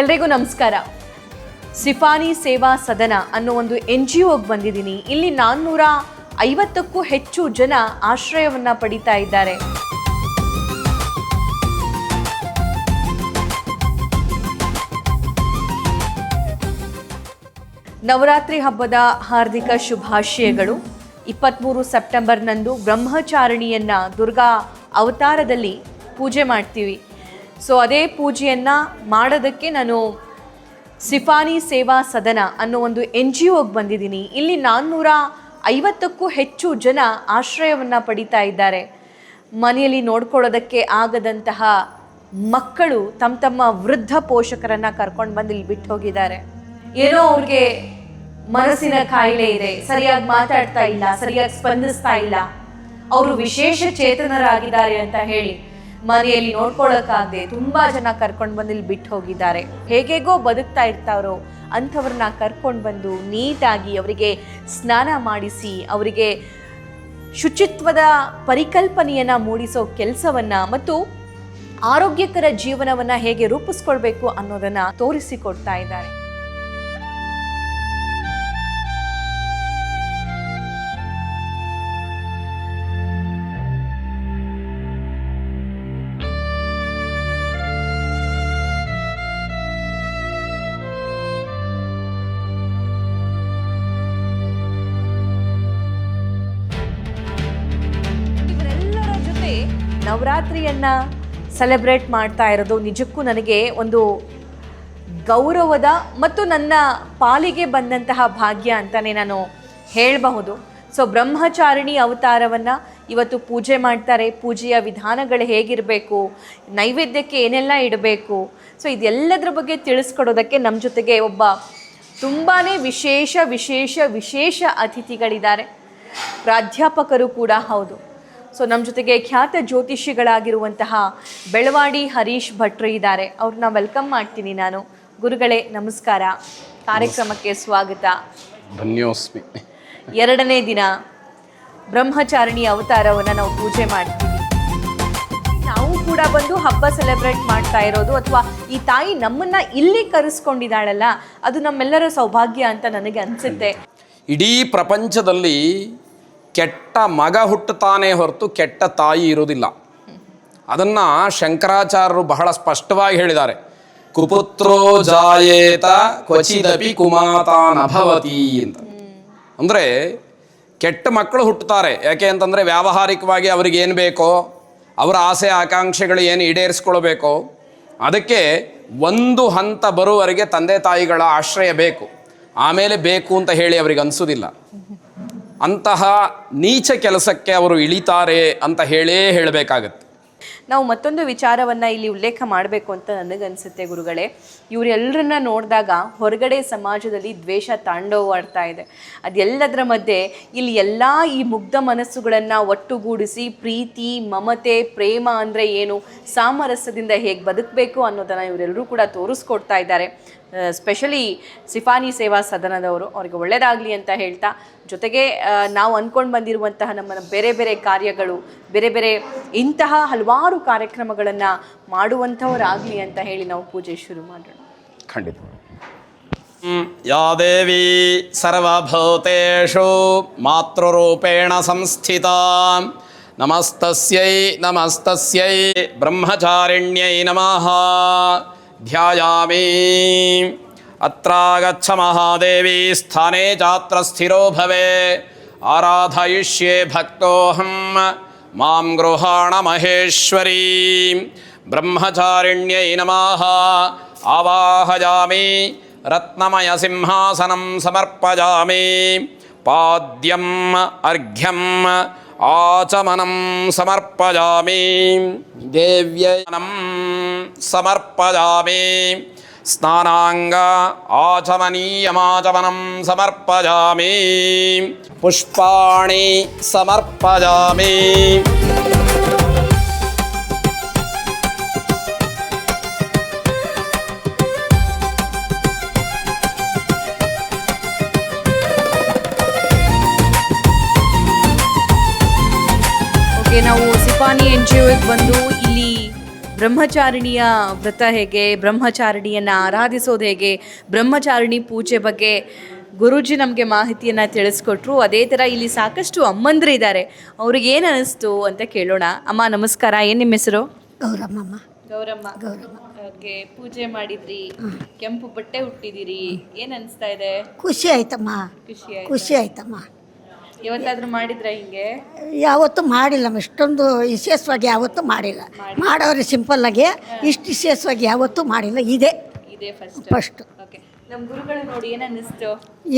ಎಲ್ರಿಗೂ ನಮಸ್ಕಾರ. ಸಿಫಾನಿ ಸೇವಾ ಸದನ ಅನ್ನೋ ಒಂದು ಎನ್ ಜಿ ಒಗೆ ಬಂದಿದ್ದೀನಿ. ಇಲ್ಲಿ ನಾನ್ನೂರ ಐವತ್ತಕ್ಕೂ ಹೆಚ್ಚು ಜನ ಆಶ್ರಯವನ್ನ ಪಡಿತಾ ಇದ್ದಾರೆ. ನವರಾತ್ರಿ ಹಬ್ಬದ ಹಾರ್ದಿಕ ಶುಭಾಶಯಗಳು. ಇಪ್ಪತ್ತ್ಮೂರು ಸೆಪ್ಟೆಂಬರ್ನಂದು ಬ್ರಹ್ಮಚಾರಿಣಿಯನ್ನ ದುರ್ಗಾ ಅವತಾರದಲ್ಲಿ ಪೂಜೆ ಮಾಡ್ತೀವಿ. ಸೊ ಅದೇ ಪೂಜೆಯನ್ನು ಮಾಡೋದಕ್ಕೆ ನಾನು ಸಿಫಾನಿ ಸೇವಾ ಸದನ ಅನ್ನೋ ಒಂದು ಎನ್ ಜಿ ಒಗೆ ಬಂದಿದ್ದೀನಿ. ಇಲ್ಲಿ ನಾನ್ನೂರ ಐವತ್ತಕ್ಕೂ ಹೆಚ್ಚು ಜನ ಆಶ್ರಯವನ್ನು ಪಡಿತಾ ಇದ್ದಾರೆ. ಮನೆಯಲ್ಲಿ ನೋಡ್ಕೊಳ್ಳೋದಕ್ಕೆ ಆಗದಂತಹ ಮಕ್ಕಳು ತಮ್ಮ ತಮ್ಮ ವೃದ್ಧ ಪೋಷಕರನ್ನು ಕರ್ಕೊಂಡು ಬಂದು ಇಲ್ಲಿ ಬಿಟ್ಟು ಹೋಗಿದ್ದಾರೆ. ಏನೋ ಅವ್ರಿಗೆ ಮನಸ್ಸಿನ ಕಾಯಿಲೆ ಇದೆ. ಸರಿಯಾಗಿ ಮಾತಾಡ್ತಾ ಇಲ್ಲ, ಸರಿಯಾಗಿ ಸ್ಪಂದಿಸ್ತಾ ಇಲ್ಲ. ಅವರು ವಿಶೇಷ ಚೇತನರಾಗಿದ್ದಾರೆ ಅಂತ ಹೇಳಿ ಮನೆಯಲ್ಲಿ ನೋಡ್ಕೊಳಕ್ಕಾಗದೆ ತುಂಬಾ ಜನ ಕರ್ಕೊಂಡು ಬಂದು ಇಲ್ಲಿ ಬಿಟ್ಟು ಹೋಗಿದ್ದಾರೆ. ಹೇಗೇಗೋ ಬದುಕ್ತಾ ಇರ್ತಾರೋ ಅಂಥವ್ರನ್ನ ಕರ್ಕೊಂಡು ಬಂದು ನೀಟಾಗಿ ಅವರಿಗೆ ಸ್ನಾನ ಮಾಡಿಸಿ, ಅವರಿಗೆ ಶುಚಿತ್ವದ ಪರಿಕಲ್ಪನೆಯನ್ನ ಮೂಡಿಸೋ ಕೆಲಸವನ್ನ ಮತ್ತು ಆರೋಗ್ಯಕರ ಜೀವನವನ್ನ ಹೇಗೆ ರೂಪಿಸ್ಕೊಳ್ಬೇಕು ಅನ್ನೋದನ್ನ ತೋರಿಸಿಕೊಡ್ತಾ ಇದ್ದಾರೆ. ನವರಾತ್ರಿಯನ್ನ ಸೆಲೆಬ್ರೇಟ್ ಮಾಡ್ತಾ ಇರೋದು ನಿಜಕ್ಕೂ ನನಗೆ ಒಂದು ಗೌರವದ ಮತ್ತು ನನ್ನ ಪಾಲಿಗೆ ಬಂದಂತಹ ಭಾಗ್ಯ ಅಂತಲೇ ನಾನು ಹೇಳಬಹುದು. ಸೊ ಬ್ರಹ್ಮಚಾರಿಣಿ ಅವತಾರವನ್ನು ಇವತ್ತು ಪೂಜೆ ಮಾಡ್ತಾರೆ. ಪೂಜೆಯ ವಿಧಾನಗಳು ಹೇಗಿರಬೇಕು? ನೈವೇದ್ಯಕ್ಕೆ ಏನೆಲ್ಲ ಇಡಬೇಕು? ಸೊ ಇದೆಲ್ಲದರ ಬಗ್ಗೆ ತಿಳಿಸ್ಕೊಡೋದಕ್ಕೆ ನಮ್ಮ ಜೊತೆಗೆ ಒಬ್ಬ ತುಂಬಾ ವಿಶೇಷ ವಿಶೇಷ ವಿಶೇಷ ಅತಿಥಿಗಳಿದ್ದಾರೆ. ಪ್ರಾಧ್ಯಾಪಕರು ಕೂಡ ಹೌದು. ಸೊ ನಮ್ಮ ಜೊತೆಗೆ ಖ್ಯಾತ ಜ್ಯೋತಿಷಿಗಳಾಗಿರುವಂತಹ ಬೆಳವಾಡಿ ಹರೀಶ್ ಭಟ್ರು ಇದ್ದಾರೆ. ಅವ್ರನ್ನ ವೆಲ್ಕಮ್ ಮಾಡ್ತೀನಿ ನಾನು. ಗುರುಗಳೇ ನಮಸ್ಕಾರ. ಕಾರ್ಯಕ್ರಮಕ್ಕೆ ಸ್ವಾಗತ. ಧನ್ಯೋಸ್ಮಿ. ಎರಡನೇ ದಿನ. ಬ್ರಹ್ಮಚಾರಿಣಿ ಅವತಾರವನ್ನು ನಾವು ಪೂಜೆ ಮಾಡ್ತೀವಿ. ನಾವು ಕೂಡ ಬಂದು ಹಬ್ಬ ಸೆಲೆಬ್ರೇಟ್ ಮಾಡ್ತಾ ಇರೋದು ಅಥವಾ ಈ ತಾಯಿ ನಮ್ಮನ್ನ ಇಲ್ಲಿ ಕರೆಸ್ಕೊಂಡಿದ್ದಾಳಲ್ಲ ಅದು ನಮ್ಮೆಲ್ಲರ ಸೌಭಾಗ್ಯ ಅಂತ ನನಗೆ ಅನ್ಸುತ್ತೆ. ಇಡೀ ಪ್ರಪಂಚದಲ್ಲಿ ಕೆಟ್ಟ ಮಗ ಹುಟ್ಟುತ್ತಾನೆ ಹೊರತು ಕೆಟ್ಟ ತಾಯಿ ಇರುವುದಿಲ್ಲ. ಅದನ್ನು ಶಂಕರಾಚಾರ್ಯರು ಬಹಳ ಸ್ಪಷ್ಟವಾಗಿ ಹೇಳಿದ್ದಾರೆ. ಕುಪುತ್ರೋ ಜಾಯೇತ ಕ್ವಚಿದಪಿ ಕುಮಾತಾನಭವತಿ ಅಂತ. ಅಂದರೆ ಕೆಟ್ಟ ಮಕ್ಕಳು ಹುಟ್ಟುತ್ತಾರೆ. ಯಾಕೆ ಅಂತಂದರೆ ವ್ಯಾವಹಾರಿಕವಾಗಿ ಅವ್ರಿಗೆ ಏನು ಬೇಕೋ, ಅವರ ಆಸೆ ಆಕಾಂಕ್ಷೆಗಳು ಏನು ಈಡೇರಿಸ್ಕೊಳ್ಬೇಕೋ, ಅದಕ್ಕೆ ಒಂದು ಹಂತ ಬರುವವರೆಗೆ ತಂದೆ ತಾಯಿಗಳ ಆಶ್ರಯ ಬೇಕು. ಆಮೇಲೆ ಬೇಕು ಅಂತ ಹೇಳಿ ಅವರಿಗೆ ಅನಿಸೋದಿಲ್ಲ ಅಂತಹ ನೀಚ ಕೆಲಸಕ್ಕೆ ಅವರು ಇಳಿತಾರೆ ಅಂತ ಹೇಳೇ ಹೇಳಬೇಕಾಗತ್ತೆ. ನಾವು ಮತ್ತೊಂದು ವಿಚಾರವನ್ನು ಇಲ್ಲಿ ಉಲ್ಲೇಖ ಮಾಡಬೇಕು ಅಂತ ನನಗನ್ಸುತ್ತೆ ಗುರುಗಳೇ. ಇವರೆಲ್ಲರನ್ನ ನೋಡಿದಾಗ ಹೊರಗಡೆ ಸಮಾಜದಲ್ಲಿ ದ್ವೇಷ ತಾಂಡವಾಡ್ತಾ ಇದೆ. ಅದೆಲ್ಲದರ ಮಧ್ಯೆ ಇಲ್ಲಿ ಎಲ್ಲ ಈ ಮುಗ್ಧ ಮನಸ್ಸುಗಳನ್ನು ಒಟ್ಟುಗೂಡಿಸಿ ಪ್ರೀತಿ, ಮಮತೆ, ಪ್ರೇಮ ಅಂದರೆ ಏನು, ಸಾಮರಸ್ಯದಿಂದ ಹೇಗೆ ಬದುಕಬೇಕು ಅನ್ನೋದನ್ನು ಇವರೆಲ್ಲರೂ ಕೂಡ ತೋರಿಸ್ಕೊಡ್ತಾ ಇದ್ದಾರೆ. ಸ್ಪೆಷಲಿ ಸಿಫಾನಿ ಸೇವಾ ಸದನದವರು. ಅವರಿಗೆ ಒಳ್ಳೆಯದಾಗಲಿ ಅಂತ ಹೇಳ್ತಾ, ಜೊತೆಗೆ ನಾವು ಅಂದ್ಕೊಂಡು ಬಂದಿರುವಂತಹ ನಮ್ಮ ಬೇರೆ ಬೇರೆ ಕಾರ್ಯಗಳು, ಬೇರೆ ಬೇರೆ ಇಂತಹ ಹಲವಾರು ಕಾರ್ಯಕ್ರಮಗಳನ್ನು ಮಾಡುವಂಥವರಾಗಲಿ ಅಂತ ಹೇಳಿ ನಾವು ಪೂಜೆ ಶುರು ಮಾಡೋಣ. ಖಂಡಿತ. ಯಾ ದೇವಿ ಸರ್ವಭೂತೇಷು ಮಾತೃರೂಪೇಣ ಸಂಸ್ಥಿತ. ನಮಸ್ತಸ್ಯೈ ನಮಸ್ತಸ್ಯೈ ಬ್ರಹ್ಮಚಾರಿಣ್ಯೈ ನಮಃ. ಧ್ಯಾಯಾಮಿ. ಅತ್ರಾಗಚ್ಚ ಮಹಾದೇವಿ ಸ್ಥಾನೇ ಜಾತ್ರ ಸ್ಥಿರೋ ಭವೇ. ಆರಾಧಯಿಷ್ಯೆ ಭಕ್ತೋಹಂ మాం గృహాణ మహేశ్వరీ. బ్రహ్మచారిణ్యై నమా. ఆవాహయామి రత్నమయ సింహాసనం సమర్పయామి పాద్యం అర్ఘ్యం ఆచమనం సమర్పయామి దేవ్యనం సమర్పయామి ಸ್ನಾನಾಂಗ ಆಚಮನೀಯಮಾಚಮನಂ ಸಮರ್ಪಯಾಮಿ ಪುಷ್ಪಾಣಿ ಸಮರ್ಪಯಾಮಿ ಓಕೆ ನಾವು ಸಿಪಾನಿ ಎನ್ ಜಿ ಒಗೆ ಬಂದು ಇಲ್ಲಿ ಬ್ರಹ್ಮಚಾರಿಣಿಯ ವ್ರತ ಹೇಗೆ ಬ್ರಹ್ಮಚಾರಿಣಿಯನ್ನು ಆರಾಧಿಸೋದು ಹೇಗೆ ಬ್ರಹ್ಮಚಾರಿಣಿ ಪೂಜೆ ಬಗ್ಗೆ ಗುರೂಜಿ ನಮಗೆ ಮಾಹಿತಿಯನ್ನು ತಿಳಿಸ್ಕೊಟ್ರು. ಅದೇ ಥರ ಇಲ್ಲಿ ಸಾಕಷ್ಟು ಅಮ್ಮಂದ್ರು ಇದ್ದಾರೆ. ಅವ್ರಿಗೆ ಏನು ಅನ್ನಿಸ್ತು ಅಂತ ಕೇಳೋಣ. ಅಮ್ಮ ನಮಸ್ಕಾರ. ಏನು ನಿಮ್ಮ ಹೆಸರು? ಗೌರಮ್ಮ. ಗೌರಮ್ಮ. ಓಕೆ ಪೂಜೆ ಮಾಡಿದ್ರಿ ಕೆಂಪು ಬಟ್ಟೆ ಹುಟ್ಟಿದಿರಿ ಏನು ಅನಿಸ್ತಾ ಇದೆ? ಖುಷಿ ಆಯ್ತಮ್ಮ. ಖುಷಿ ಖುಷಿ ಆಯ್ತಮ್ಮ. ಯಾವತ್ತಾದ್ರೂ ಮಾಡಿದ್ರ ಹಿಂಗೆ? ಯಾವತ್ತೂ ಮಾಡಿಲ್ಲಮ್ಮ ಇಷ್ಟೊಂದು ವಿಶೇಷವಾಗಿ ಯಾವತ್ತೂ ಮಾಡಿಲ್ಲ. ಮಾಡೋರು ಸಿಂಪಲ್ಲಾಗಿ ಇಷ್ಟು ವಿಶೇಷವಾಗಿ ಯಾವತ್ತೂ ಮಾಡಿಲ್ಲ ಇದೆ. ಇದೆ ಫಸ್ಟ್ ಫಸ್ಟ್ ಓಕೆ ನಮ್ಮ ಗುರುಗಳು ನೋಡಿ ಏನು ಅನ್ನಿಸ್ತು?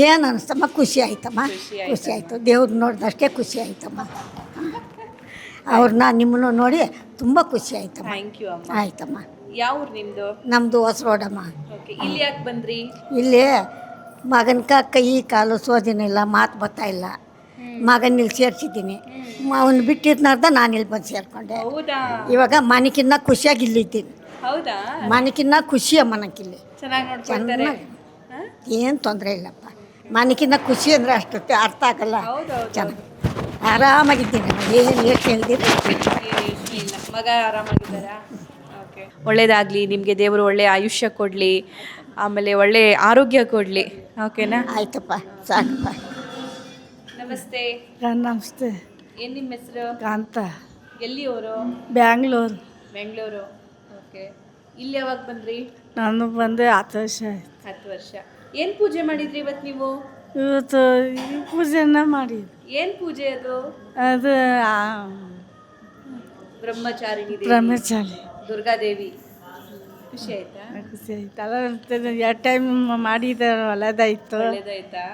ಏನು ಅನಿಸ್ತಮ್ಮ ಖುಷಿ ಆಯ್ತಮ್ಮ. ಖುಷಿ ಖುಷಿ ಆಯಿತು. ದೇವ್ರು ನೋಡಿದಷ್ಟೇ ಖುಷಿ ಆಯ್ತಮ್ಮ. ಅವ್ರನ್ನ ನಿಮ್ಮನ್ನು ನೋಡಿ ತುಂಬ ಖುಷಿ ಆಯ್ತಮ್ಮ. ಥ್ಯಾಂಕ್ ಯು ಅಮ್ಮ. ಆಯ್ತಮ್ಮ. ಯಾವ ಊರು ನಿಮ್ಮದು ನಮ್ಮದು ಹೊಸ ರೋಡಮ್ಮ ಓಕೆ ಇಲ್ಲಿ ಯಾಕೆ ಬಂದ್ರಿ? ಇಲ್ಲಿ ಮಗನ ಕೈ ಕಾಲು ಸೋದಿನಿಲ್ಲ ಮಾತು ಬರ್ತಾ ಇಲ್ಲ. ಮಗನ ಇಲ್ಲಿ ಸೇರಿಸಿದ್ದೀನಿ. ಅವನು ಬಿಟ್ಟಿದ್ನಾರ್ದ ನಾನು ಇಲ್ಲಿ ಬಂದು ಸೇರಿಕೊಂಡೆ. ಹೌದಾ? ಇವಾಗ ಮನೆಕಿನ್ನ ಖುಷಿಯಾಗಿ ಇಲ್ಲಿದ್ದೀನಿ ಹೌದಾ? ಮನೆಕಿನ್ನ ಖುಷಿಯ ಮನಕ್ಕಿಲ್ಲಿ ಚೆನ್ನಾಗಿ ಏನು ತೊಂದರೆ ಇಲ್ಲಪ್ಪ. ಮನೆಕಿನ್ನ ಖುಷಿ ಅಂದರೆ ಅಷ್ಟು ಅರ್ಥ ಆಗಲ್ಲ. ಚೆನ್ನಾಗಿ ಆರಾಮಾಗಿದ್ದೀನಿ ಏನು ಇಲ್ಲ ಮಗ ಆರಾಮಾಗಿದ್ದಾರಾ? ಓಕೆ. ಒಳ್ಳೇದಾಗಲಿ ನಿಮಗೆ ದೇವರು ಒಳ್ಳೆ ಆಯುಷ್ಯ ಕೊಡಲಿ ಆಮೇಲೆ ಒಳ್ಳೆ ಆರೋಗ್ಯ ಕೊಡಲಿ. ಓಕೆನಾ? ಆಯ್ತಪ್ಪ ಸಾಕಪ್ಪ. ನಮಸ್ತೆ. ನಮಸ್ತೆ. ಏನು ನಿಮ್ಮ ಹೆಸರು? ಕಾಂತ. ಎಲ್ಲಿಯವರು? ಬ್ಯಾಂಗ್ಳೂರು. ಬೆಂಗಳೂರು. ಓಕೆ. ಇಲ್ಲಿ ಯಾವಾಗ ಬಂದ್ರಿ? ನಾನು ಬಂದೆ ಹತ್ತು ವರ್ಷ ಆಯ್ತು. ಹತ್ತು ವರ್ಷ. ಏನು ಪೂಜೆ ಮಾಡಿದ್ರಿ ಇವತ್ತು ನೀವು? ಇವತ್ತು ಈ ಪೂಜೆನ ಮಾಡಿದ್ದು ಏನು ಪೂಜೆ ಅದು? ಅದು ಬ್ರಹ್ಮಚಾರಿಣಿ ದೇವಿ. ಬ್ರಹ್ಮಚಾರಿ. ದುರ್ಗಾದೇವಿ ಖುಷಿ ಆಯ್ತಾ? ಖುಷಿ ಆಯ್ತಾ. ಅಲ್ಲ ಎರಡು ಟೈಮ್ ಮಾಡಿದ್ದಾರೆ ಒಳ್ಳೆದಾಯ್ತು. ಒಳ್ಳೇದಾಯ್ತಾ?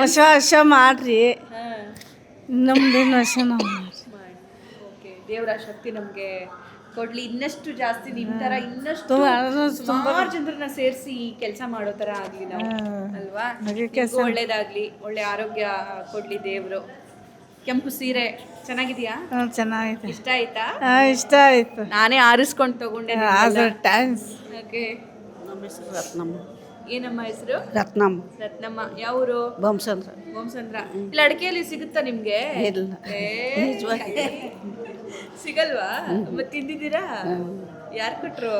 ವರ್ಷ ವರ್ಷ ಮಾಡ್ರಿ. ಹಾಂ ನಮ್ದೇನು ನಾವು ಮಾಡಿ ಓಕೆ ದೇವರ ಶಕ್ತಿ ನಮಗೆ ಕೊಡ್ಲಿ. ಇನ್ನಷ್ಟು ಜಾಸ್ತಿ ನಿಮ್ ತರ ಇನ್ನಷ್ಟು ತುಂಬ- ಸುಮಾರು ಜನರನ್ನ ಸೇರಿಸಿ ಕೆಲಸ ಮಾಡೋ ತರ ಆಗ್ಲಿ ನಾವು. ಅಲ್ವಾ? ಒಳ್ಳೇದಾಗ್ಲಿ. ಒಳ್ಳೆ ಆರೋಗ್ಯ ಕೊಡ್ಲಿ ದೇವ್ರು. ಕೆಂಪು ಸೀರೆ ಚೆನ್ನಾಗಿದ್ಯಾ? ಚೆನ್ನಾಗಿದೆ ಇಷ್ಟ ಆಯ್ತಾ? ಹಾಂ ಇಷ್ಟ ಆಯ್ತು. ನಾನೇ ಆರಿಸ್ಕೊಂಡು ತಗೊಂಡೆ ಓಕೆ ನಮ್ಮ ಹೆಸರು ರತ್ನಮ್ಮ. ಏನಮ್ಮ ಹೆಸರು ರತ್ನಮ್ಮ ರತ್ನಮ್ಮ ಯಾವೂರು ಬೊಮ್ಸಂದ್ರ ಓಂಸಂದ್ರ ಇಲ್ಲಿ ಅಡಿಕೆಯಲ್ಲಿ ಸಿಗುತ್ತಾ ನಿಮ್ಗೆ ಇಲ್ಲ. ಏ, ಸಿಗಲ್ವಾ ಮತ್ತೆ ತಿಂದಿದ್ದೀರಾ ಯಾರು ಕೊಟ್ರು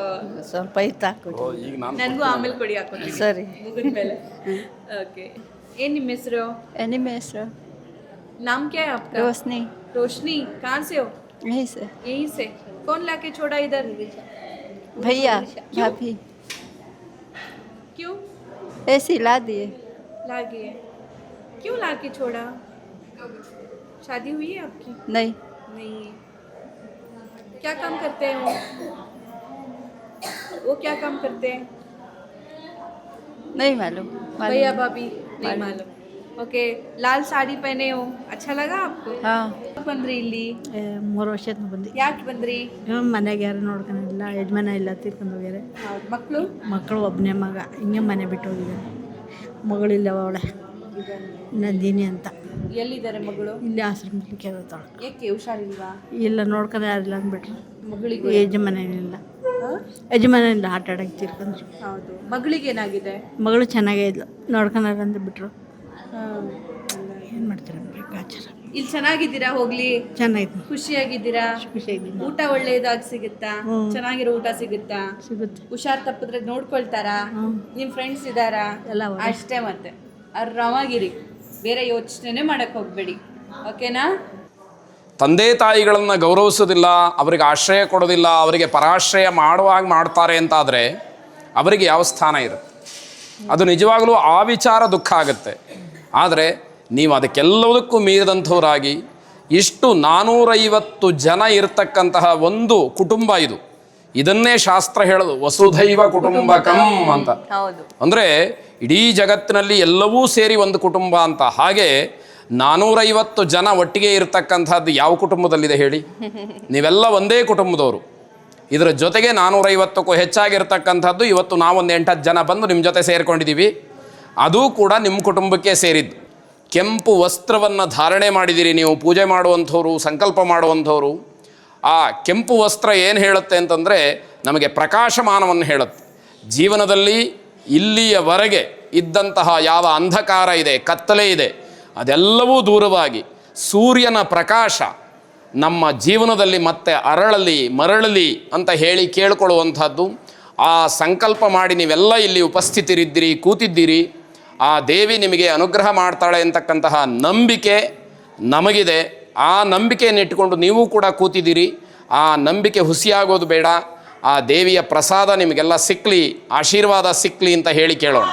ಸ್ವಲ್ಪ ಐತೆ ಹಾಕ್ಬಿಟ್ಟು ಈಗ ನಾನು ನನಗೂ ಆಮೇಲೆ ಕೊಡಿ ಹಾಕೊಡ್ತೀನಿ ಸರಿ ಮುಗಿದ್ಮೇಲೆ ಓಕೆ ಏನ್ ನಿಮ್ಮ ಹೆಸರು ನಿಮ್ಮ ಹೆಸರು नाम क्या है आपका रोशनी रोशनी कहाँ से हो यहीं से यहीं से कौन लाके छोड़ा इधर भैया भाभी क्यों? ऐसे ला दिए। ला गए। क्यों ला के छोड़ा? शादी हुई है आपकी? नहीं। नहीं क्या काम करते हैं वो? वो क्या काम करते हैं? नहीं मालूम। मालूम। भैया भाभी नहीं मालूम। ಓಕೆ ಲಾಲ್ ಸಾಡಿ ಪೈನೆ ಹೋ ಅಚ್ಚಾ ಲಗಾ ಆಪ್ಕೋ ಹಾಂ ಬಂದ್ರಿ ಇಲ್ಲಿ ಮೂರು ವರ್ಷದ ಬಂದಿ. ಯಾಕೆ ಬಂದ್ರಿ ಮನೆಗೆ ಯಾರು ನೋಡ್ಕೊಂಡಿಲ್ಲ ಯಜಮಾನ ಇಲ್ಲ ತೀರ್ಕೊಂಡು ಹೋಗ್ಯಾರೆ. ಮಕ್ಕಳು ಮಕ್ಕಳು ಒಬ್ಬನೇ ಮಗ ಹಿಂಗೆ ಮನೆ ಬಿಟ್ಟು ಹೋಗಿದ್ದಾರೆ ಮಗಳಿಲ್ಲ ಅವಳೆ. ನಂದಿನಿ ಅಂತ. ಎಲ್ಲಿದ್ದಾರೆ ಮಗಳು? ಇಲ್ಲಿ ಆಶ್ರಮದಲ್ಲಿ ಕೇಳ್ತಾಳೆ ಏಕೆ ಹುಷಾರಿಲ್ವಾ? ಇಲ್ಲ ನೋಡ್ಕೊಂಡು ಯಾರಿಲ್ಲ ಅಂದ್ಬಿಟ್ರು. ಮಗಳಿಗೆ ಯಜಮಾನ ಇಲ್ಲ ಆಟ ಆಡಕ್ಕೆ ತೀರ್ಕೊಂಡ್ರು. ಹೌದು. ಮಗಳಿಗೆ ಏನಾಗಿದೆ? ಮಗಳು ಚೆನ್ನಾಗೇ ಇದ್ಲು ನೋಡ್ಕೊಂಡಾರ ಅಂತ ಬಿಟ್ರು ಏನು ಮಾಡ್ತೀರ ಇಲ್ಲಿ ಚೆನ್ನಾಗಿದ್ದೀರಾ ಹೋಗ್ಲಿ? ಚೆನ್ನಾಗಿತ್ತು ಖುಷಿಯಾಗಿದ್ದೀರಾ? ಖುಷಿಯಾಗಿದ್ದೀನಿ. ಊಟ ಒಳ್ಳೇದಾಗಿ ಸಿಗುತ್ತಾ? ಚೆನ್ನಾಗಿರೋ ಊಟ ಸಿಗುತ್ತಾ? ಸಿಗುತ್ತೆ. ಹುಷಾರ್ ತಪ್ಪಿದ್ರೆ ನೋಡ್ಕೊಳ್ತಾರಾ? ನಿಮ್ ಫ್ರೆಂಡ್ಸ್ ಇದ್ದಾರಾ? ಎಲ್ಲ ಅಷ್ಟೇ ಮತ್ತೆ. ಆರಾಮಾಗಿರಿ. ಬೇರೆ ಯೋಚನೆ ಮಾಡಕ್ ಹೋಗ್ಬೇಡಿ. ಓಕೆನಾ? ತಂದೆ ತಾಯಿಗಳನ್ನು ಗೌರವಿಸೋದಿಲ್ಲ ಅವರಿಗೆ ಆಶ್ರಯ ಕೊಡೋದಿಲ್ಲ ಅವರಿಗೆ ಪರಾಶ್ರಯ ಮಾಡುವಾಗ ಮಾಡ್ತಾರೆ ಅಂತಾದರೆ ಅವರಿಗೆ ಯಾವ ಸ್ಥಾನ ಇರುತ್ತೆ? ಅದು ನಿಜವಾಗಲೂ ಆ ವಿಚಾರ ದುಃಖ ಆಗುತ್ತೆ. ಆದರೆ ನೀವು ಅದಕ್ಕೆಲ್ಲದಕ್ಕೂ ಮೀರಿದಂಥವರಾಗಿ ಇಷ್ಟು ನಾನ್ನೂರೈವತ್ತು ಜನ ಇರತಕ್ಕಂತಹ ಒಂದು ಕುಟುಂಬ ಇದು. ಇದನ್ನೇ ಶಾಸ್ತ್ರ ಹೇಳೋದು ವಸುಧೈವ ಕುಟುಂಬಕಂ ಅಂತ. ಅಂದರೆ ಇಡೀ ಜಗತ್ತಿನಲ್ಲಿ ಎಲ್ಲವೂ ಸೇರಿ ಒಂದು ಕುಟುಂಬ ಅಂತ. ಹಾಗೆ ನಾನ್ನೂರೈವತ್ತು ಜನ ಒಟ್ಟಿಗೆ ಇರತಕ್ಕಂಥದ್ದು ಯಾವ ಕುಟುಂಬದಲ್ಲಿದೆ ಹೇಳಿ? ನೀವೆಲ್ಲ ಒಂದೇ ಕುಟುಂಬದವರು. ಇದರ ಜೊತೆಗೆ ನಾನ್ನೂರೈವತ್ತಕ್ಕೂ ಹೆಚ್ಚಾಗಿರ್ತಕ್ಕಂಥದ್ದು ಇವತ್ತು ನಾವೊಂದು ಎಂಟತ್ತು ಜನ ಬಂದು ನಿಮ್ಮ ಜೊತೆ ಸೇರಿಕೊಂಡಿದ್ದೀವಿ. ಅದು ಕೂಡ ನಿಮ್ಮ ಕುಟುಂಬಕ್ಕೆ ಸೇರಿದ್ದು. ಕೆಂಪು ವಸ್ತ್ರವನ್ನು ಧಾರಣೆ ಮಾಡಿದಿರಿ ನೀವು, ಪೂಜೆ ಮಾಡುವಂಥವ್ರು, ಸಂಕಲ್ಪ ಮಾಡುವಂಥವ್ರು. ಆ ಕೆಂಪು ವಸ್ತ್ರ ಏನು ಹೇಳುತ್ತೆ ಅಂತಂದರೆ, ನಮಗೆ ಪ್ರಕಾಶಮಾನವನ್ನು ಹೇಳುತ್ತೆ. ಜೀವನದಲ್ಲಿ ಇಲ್ಲಿಯವರೆಗೆ ಇದ್ದಂತಹ ಯಾವ ಅಂಧಕಾರ ಇದೆ, ಕತ್ತಲೆ ಇದೆ, ಅದೆಲ್ಲವೂ ದೂರವಾಗಿ ಸೂರ್ಯನ ಪ್ರಕಾಶ ನಮ್ಮ ಜೀವನದಲ್ಲಿ ಮತ್ತೆ ಅರಳಲಿ, ಮರಳಲಿ ಅಂತ ಹೇಳಿ ಕೇಳಿಕೊಳ್ಳುವಂಥದ್ದು. ಆ ಸಂಕಲ್ಪ ಮಾಡಿ ನೀವೆಲ್ಲ ಇಲ್ಲಿ ಉಪಸ್ಥಿತರಿದ್ದೀರಿ, ಕೂತಿದ್ದೀರಿ. ಆ ದೇವಿ ನಿಮಗೆ ಅನುಗ್ರಹ ಮಾಡ್ತಾಳೆ ಅಂತಕ್ಕಂತಹ ನಂಬಿಕೆ ನಮಗಿದೆ. ಆ ನಂಬಿಕೆಯನ್ನು ಇಟ್ಟುಕೊಂಡು ನೀವು ಕೂಡ ಕೂತಿದ್ದೀರಿ. ಆ ನಂಬಿಕೆ ಹುಸಿಯಾಗೋದು ಬೇಡ. ಆ ದೇವಿಯ ಪ್ರಸಾದ ನಿಮಗೆಲ್ಲ ಸಿಕ್ಕಲಿ ಆಶೀರ್ವಾದ ಸಿಕ್ಕಲಿ ಅಂತ ಹೇಳಿ ಕೇಳೋಣ.